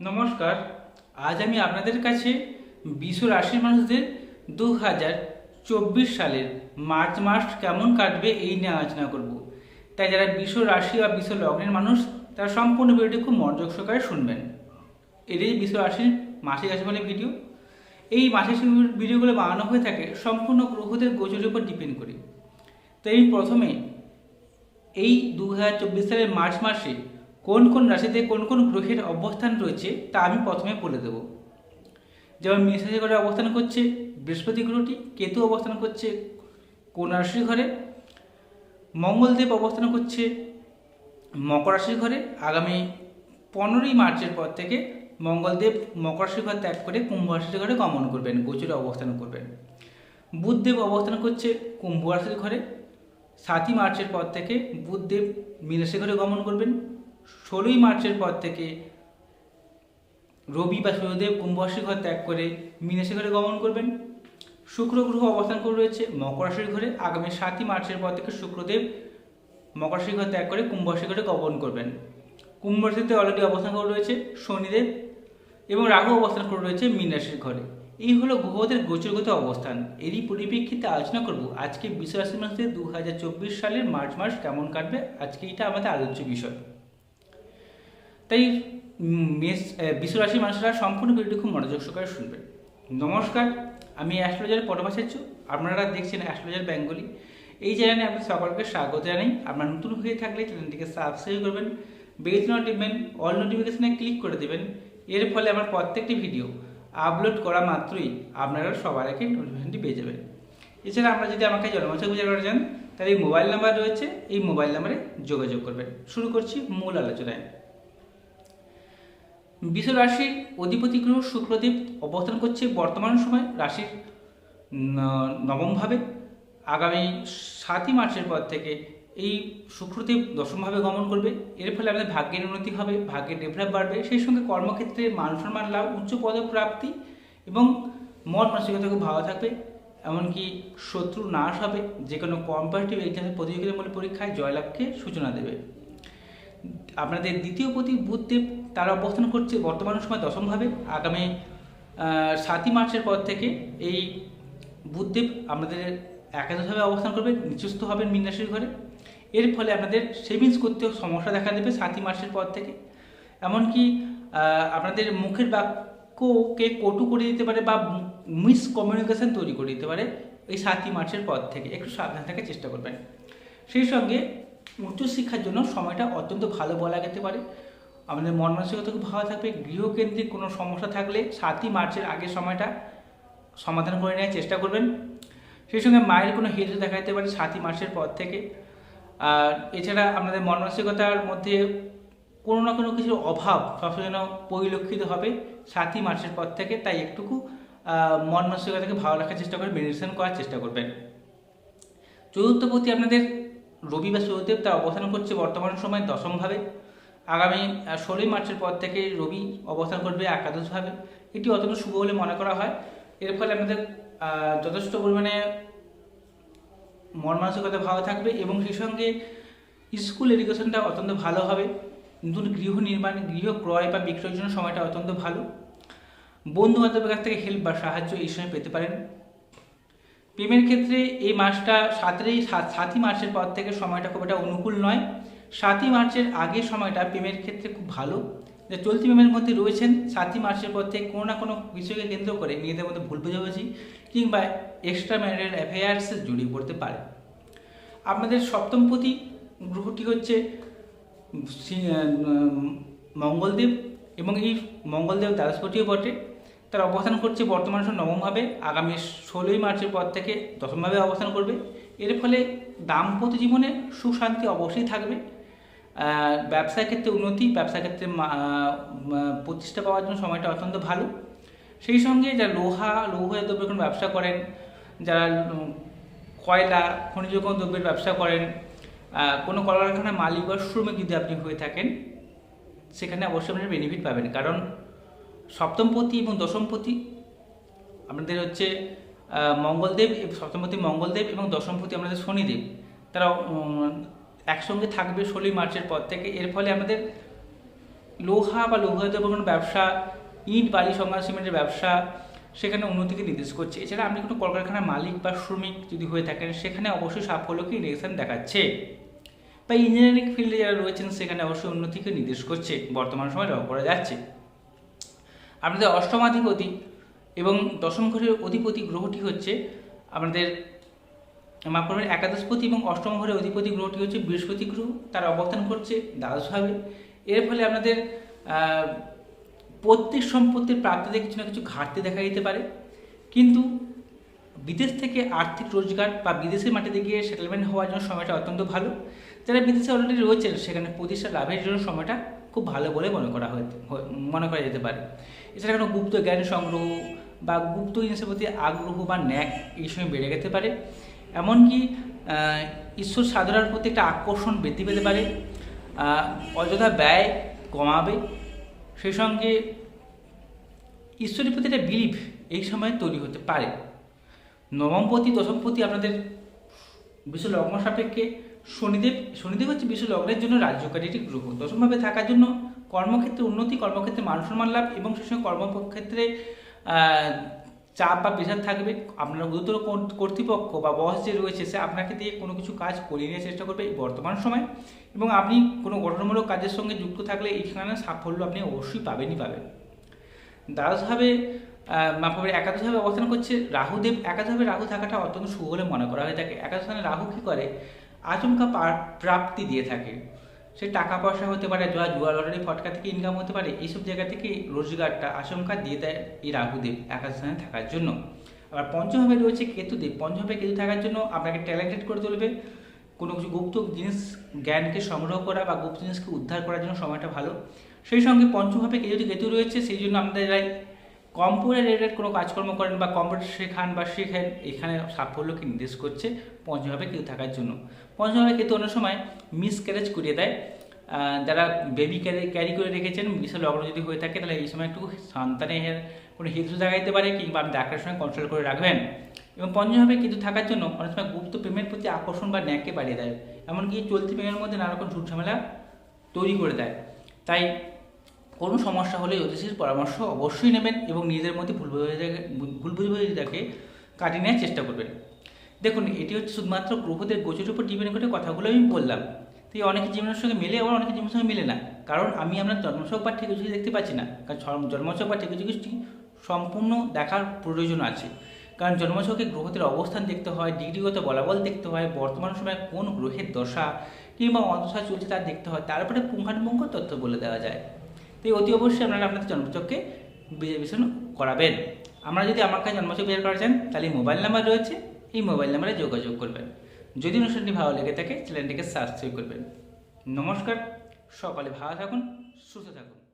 নমস্কার, আজ আমি আপনাদের কাছে বিশ্ব রাশির মানুষদের দু হাজার চব্বিশ সালের মার্চ মাস কেমন কাটবে এই নিয়ে আলোচনা করব। তাই যারা বিশ্ব রাশি বা বিশ্ব লগ্নের মানুষ, তারা সম্পূর্ণ ভিডিওটি খুব মনোযোগ সহকারে শুনবেন। এটাই বিশ্ব রাশির মাসিক রাশিফলের ভিডিও। এই মাসিক ভিডিওগুলো বানানো হয়ে থাকে সম্পূর্ণ গ্রহদের গোচরের উপর ডিপেন্ড করে। তাই প্রথমে এই দু হাজার চব্বিশ সালের মার্চ মাসে কোন কোন রাশিতে কোন কোন গ্রহের অবস্থান রয়েছে তা আমি প্রথমে বলে দেব। যেমন মেষরাশি ঘরে অবস্থান করছে, বৃহস্পতি গ্রহটি কেতু অবস্থান করছে কোন রাশির ঘরে মঙ্গলদেব অবস্থান করছে, মকর রাশির ঘরে আগামী পনেরোই মার্চের পর থেকে মঙ্গলদেব মকর রাশির ঘর ত্যাগ করে কুম্ভ রাশির ঘরে গমন করবেন, গোচরে অবস্থান করবেন। বুধদেব অবস্থান করছে কুম্ভ রাশির ঘরে, সাতই মার্চের পর থেকে বুধদেব মীনাশি ঘরে গমন করবেন। ষোলোই মার্চের পর থেকে রবি বা সূর্যদেব কুম্ভ রাশি ঘর ত্যাগ করে মীনাশি ঘরে গমন করবেন। শুক্র গ্রহ অবস্থান করে রয়েছে মকর রাশির ঘরে। আগামী সাতই মার্চের পর থেকে শুক্রদেব মকর রাশি ঘর ত্যাগ করে কুম্ভ রাশি ঘরে গমন করবেন। কুম্ভ অলরেডি অবস্থান করে রয়েছে শনিদেব এবং রাহু অবস্থান করে রয়েছে মীন ঘরে। এই হলো গ্রহদের গোচরগত অবস্থান। এরই পরিপ্রেক্ষিতে আলোচনা করব আজকে বিশ্ব রাশির মধ্যে দু সালের মার্চ মাস কেমন কাটবে? আজকে এটা আমাদের আলোচ্য বিষয়। তাই মেষ আহ, বিশ্ব রাশির মানুষরা সম্পূর্ণ ভিডিওটি খুব মনোযোগ সহকারে শুনবেন নমস্কার আমি অ্যাস্ট্রোলজার পরমাচার্য আপনারা দেখছেন অ্যাস্ট্রোলজার বেঙ্গলি। এই চ্যানেলে আপনাদের সকলকে স্বাগত জানাই। আপনারা নতুন হয়ে থাকলে চ্যানেলটিকে সাবস্ক্রাইব করবেন বেল নোটিফিকেশন অল নোটিফিকেশনে ক্লিক করে দেবেন। এর ফলে আমার প্রত্যেকটি ভিডিও আপলোড করা মাত্রই আপনারা সবার আগে নোটিফিকেশনটি পেয়ে যাবেন। এছাড়া আমরা যদি আমাকে জন্মছক বিচার করা যান তাহলে এই মোবাইল নাম্বার রয়েছে এই মোবাইল নাম্বারে যোগাযোগ করবেন। শুরু করছি মূল আলোচনায়। বিশ্ব রাশির অধিপতি গ্রহ শুক্রদেব অবস্থান করছে বর্তমান সময় রাশির নবমভাবে। আগামী সাতই মার্চের পর থেকে এই শুক্রদেব দশমভাবে গমন করবে। এর ফলে আমাদের ভাগ্যের উন্নতি হবে, ভাগ্যের ডেভেলপ বাড়বে। সেই সঙ্গে কর্মক্ষেত্রে মান সম্মান লাভ, উচ্চ পদপ্রাপ্তি এবং মন মানসিকতা খুব ভালো থাকবে। এমনকি শত্রু নাশ হবে যে কোনো কম্পারেটিভ এক্সামের প্রতিযোগিতামূলক পরীক্ষায় জয়লাভকে সূচনা দেবে। আপনাদের দ্বিতীয় প্রতি বুধদেব তারা অবস্থান করছে বর্তমান সময় দশমভাবে। আগামী সাতই মার্চের পর থেকে এই বুধদেব আপনাদের একাদশভাবে অবস্থান করবে, নিচস্থ হবেন মিনাশির ঘরে। এর ফলে আপনাদের সেভিংস করতেও সমস্যা দেখা দেবে সাতই মার্চের পর থেকে। এমনকি আপনাদের মুখের বাক্যকে কটু করে দিতে পারে বা মিস কমিউনিকেশন তৈরি করে দিতে পারে এই সাতই মার্চের পর থেকে। একটু সাবধান থাকার চেষ্টা করবেন। সেই সঙ্গে উচ্চশিক্ষার জন্য সময়টা অত্যন্ত ভালো বলা যেতে পারে। আমাদের মন মানসিকতা খুব ভালো থাকবে, গৃহকেন্দ্রিক কোনো সমস্যা থাকলে সাতই মার্চের আগের সময়টা সমাধান করে নেওয়ার চেষ্টা করবেন। সেই সঙ্গে মায়ের কোনো হেলথ দেখা যেতে পারে সাতই মার্চের পর থেকে। আর এছাড়া আপনাদের মন মানসিকতার মধ্যে কোনো না কোনো কিছুর অভাব সবসময় যেন পরিলক্ষিত হবে সাতই মার্চের পর থেকে, তাই একটুকু মন মানসিকতাকে ভালো রাখার চেষ্টা করবেন মেডিটেশন করার চেষ্টা করবেন। চতুর্থপতি আপনাদের রবি বা সূর্যদেব তার অবস্থান করছে বর্তমান সময় দশমভাবে। আগামী ষোলোই মার্চের পর থেকে রবি অবস্থান করবে একাদশভাবে। এটি অত্যন্ত শুভ বলে মনে করা হয়। এর ফলে আমাদের যথেষ্ট পরিমাণে মন মানসিকতা ভালো থাকবে এবং সেই সঙ্গে স্কুল এডুকেশনটা অত্যন্ত ভালো হবে। নতুন গৃহ নির্মাণ, গৃহ ক্রয় বা বিক্রয়ের জন্য সময়টা অত্যন্ত ভালো। বন্ধু বান্ধবের কাছ থেকে হেল্প বা সাহায্য এই সময় পেতে পারেন। প্রেমের ক্ষেত্রে এই মাসটা সাতেরই সাত, সাতই মার্চের পর থেকে সময়টা খুব একটা অনুকূল নয়। সাতই মার্চের আগের সময়টা প্রেমের ক্ষেত্রে খুব ভালো। যে চলতি প্রেমের মধ্যে রয়েছেন সাতই মার্চের পর থেকে কোনো না কোনো বিষয়কে কেন্দ্র করে নিজেদের মধ্যে ভুল বোঝাবুঝি কিংবা এক্সট্রা ম্যারিটাল অ্যাফেয়ার্সে জড়িয়ে পড়তে পারে। আপনাদের সপ্তমপতি গ্রহটি হচ্ছে মঙ্গলদেব এবং এই মঙ্গলদেব দ্বাদশপতিও বটে। তার অবস্থান করছে বর্তমান নবমভাবে, আগামী ষোলোই মার্চের পর থেকে দশমভাবে অবস্থান করবে। এর ফলে দাম্পত্য জীবনে সুশান্তি অবশ্যই থাকবে। আহ, ব্যবসার ক্ষেত্রে উন্নতি ব্যবসার ক্ষেত্রে প্রতিষ্ঠা পাওয়ার জন্য সময়টা অত্যন্ত ভালো। সেই সঙ্গে যারা লোহা লৌহ দ্রব্যের কোনো ব্যবসা করেন যারা কয়লা খনিজ দ্রব্যের ব্যবসা করেন কোনো কলকারখানার মালিক বা শ্রমিক যদি আপনি হয়ে থাকেন সেখানে অবশ্যই আপনি বেনিফিট পাবেন। কারণ সপ্তমপতি এবং দশমপতি আপনাদের হচ্ছে মঙ্গলদেব সপ্তমপতি মঙ্গলদেব এবং দশমপতি আমাদের শনিদেব। তারা একসঙ্গে থাকবে ষোলোই মার্চের পর থেকে। এর ফলে আমাদের লোহা বা লৌহাজাত কোনো ব্যবসা, ইট, বালি সংঘাত সিমেন্টের ব্যবসা সেখানে উন্নতিকে নির্দেশ করছে। এছাড়া আপনি কোনো কলকারখানার মালিক বা শ্রমিক যদি হয়ে থাকেন, সেখানে অবশ্যই সাফল্যকে ইন্ডিকেশন দেখাচ্ছে। বা ইঞ্জিনিয়ারিং ফিল্ডে যারা রয়েছেন, সেখানে অবশ্যই উন্নতিকে নির্দেশ করছে। বর্তমান সময় লক্ষ্য করা যাচ্ছে। আপনাদের অষ্টমাধিপতি এবং দশম ঘরের অধিপতি গ্রহটি হচ্ছে আমাদের মাফ করবেন একাদশপতি এবং অষ্টম ঘরের অধিপতি গ্রহটি হচ্ছে? বৃহস্পতি গ্রহ তার অবস্থান করছে দ্বাদশভাবে এর ফলে আপনাদের প্রত্যেক সম্পত্তির প্রাপ্তিতে কিছু না কিছু ঘাটতি দেখা দিতে পারে। কিন্তু বিদেশ থেকে আর্থিক রোজগার বা বিদেশের মাটিতে গিয়ে সেটেলমেন্ট হওয়ার জন্য সময়টা অত্যন্ত ভালো। যারা বিদেশে অলরেডি রয়েছেন, সেখানে প্রতিষ্ঠা লাভের জন্য সময়টা খুব ভালো বলে মনে করা হয়, মনে করা যেতে পারে। এছাড়া কোনো গুপ্ত জ্ঞান সংগ্রহ বা গুপ্ত জিনিসের প্রতি আগ্রহ বা ন্যাক এই সময় বেড়ে যেতে পারে। এমনকি ঈশ্বর সাধনার প্রতি একটা আকর্ষণ বৃদ্ধি পেতে পারে অযথা ব্যয় কমাবে। সেই সঙ্গে ঈশ্বরের প্রতি একটা বিলিভ এই সময় তৈরি হতে পারে। নবমপতি দশমপতি আপনাদের বিশ্ব লগ্ন সাপেক্ষে শনিদেব শনিদেব হচ্ছে বিশ্ব লগ্নের জন্য রাজ্যকারী একটি গ্রহ। দশমভাবে থাকার জন্য কর্মক্ষেত্রে উন্নতি, কর্মক্ষেত্রে মান সম্মান লাভ এবং সেই সঙ্গে কর্মক্ষেত্রে চাপ বা প্রেশার থাকবে আপনার গুরুতর কর্তৃপক্ষ বা বস যে রয়েছে সে আপনাকে দিয়ে কোনো কিছু কাজ করিয়ে নেওয়ার চেষ্টা করবে এই বর্তমান সময়। এবং আপনি কোনো গঠনমূলক কাজের সঙ্গে যুক্ত থাকলে এইখানে সাফল্য আপনি অবশ্যই পাবেনই পাবেন। দ্বাদশভাবে আহ, মাফ একাদশভাবে অবস্থান করছে রাহুদেব। একাদশভাবে রাহু থাকাটা অত্যন্ত শুভ বলে মনে করা হয়ে থাকে। একাদশ স্থানে রাহু কী করে? আচমকা প্রাপ্তি দিয়ে থাকে। সে টাকা পয়সা হতে পারে, জুয়া জুয়া, লটারি, ফটকা থেকে ইনকাম হতে পারে, এইসব জায়গা থেকে রোজগারটা আশঙ্কা দিয়ে দেয় এই রাহুদেব একাদশ স্থানে থাকার জন্য। আবার পঞ্চমভাবে রয়েছে কেতুদেব। পঞ্চমভাবে কেতু থাকার জন্য আপনাকে ট্যালেন্টেড করে তুলবে। কোনো কিছু গুপ্ত জিনিস, জ্ঞানকে সংগ্রহ করা বা গুপ্ত জিনিসকে উদ্ধার করার জন্য সময়টা ভালো। সেই সঙ্গে পঞ্চমভাবে কেতু কেতু রয়েছে, সেই জন্য আপনাদের কম্পিউটার রিলেটেড কোনো কাজকর্ম করেন বা কম্পিউটার শেখান বা শেখেন, এখানে সাফল্যকে নির্দেশ করছে? পঞ্চমভাবে কেতু থাকার জন্য। পঞ্চমভাবে কেতু অনেক সময় মিস ক্যারেজ করিয়ে দেয়। যারা বেবি ক্যারি ক্যারি করে রেখেছেন, বিশাল লগ্ন যদি হয়ে থাকে, তাহলে এই সময় একটু সন্তানের কোনো হিংস্র দেখাইতে পারে কিংবা আপনি ডাক্তারের সঙ্গে কনসাল্ট করে রাখবেন। এবং পঞ্চমভাবে কিন্তু থাকার জন্য অনেক সময় গুপ্ত প্রেমের প্রতি আকর্ষণ বা ন্যাককে বাড়িয়ে দেয়। এমনকি চলতি প্রেমের মধ্যে নানা রকম ঝুট ঝামেলা তৈরি করে দেয়। তাই কোনো সমস্যা হলে জ্যোতিষীর পরামর্শ অবশ্যই নেবেন এবং নিজেদের মধ্যে ভুল ভুল কাটিয়ে নেওয়ার চেষ্টা করবেন। দেখুন, এটি হচ্ছে শুধুমাত্র গ্রহদের গোচরের উপর ডিপেন্ড করে কথাগুলো আমি বললাম। তো এই অনেকের জীবনের সঙ্গে মেলে, আবার অনেকে জীবনের সঙ্গে মেলে না। কারণ আমি আপনার জন্মছক বা ঠিক কিছু দেখতে পাচ্ছি না। কারণ জন্ম- জন্মছক বা ঠিক কিছু সম্পূর্ণ দেখার প্রয়োজন আছে। কারণ জন্মছকে গ্রহদের অবস্থান দেখতে হয়, ডিগ্রিগত বলাবল দেখতে হয়, বর্তমান সময়ে কোন গ্রহের দশা কিংবা অদশা চলছে তা দেখতে হয়। তারপরে পুঙ্খানুপুঙ্খ তথ্য বলে দেওয়া যায়। তো অতি অবশ্যই আপনারা আপনাদের জন্মচককে রিজার্ভেশন করাবেন। আমরা যদি আমার কাছে জন্মচক বিচার করা চান, তাহলে মোবাইল নাম্বার রয়েছে, এই মোবাইল নাম্বারে যোগাযোগ করবেন। যদি অনুষ্ঠানটি ভালো লেগে থাকে, চ্যানেলটিকে সাবস্ক্রাইব করবেন। নমস্কার, সকালে ভালো থাকুন, সুস্থ থাকুন।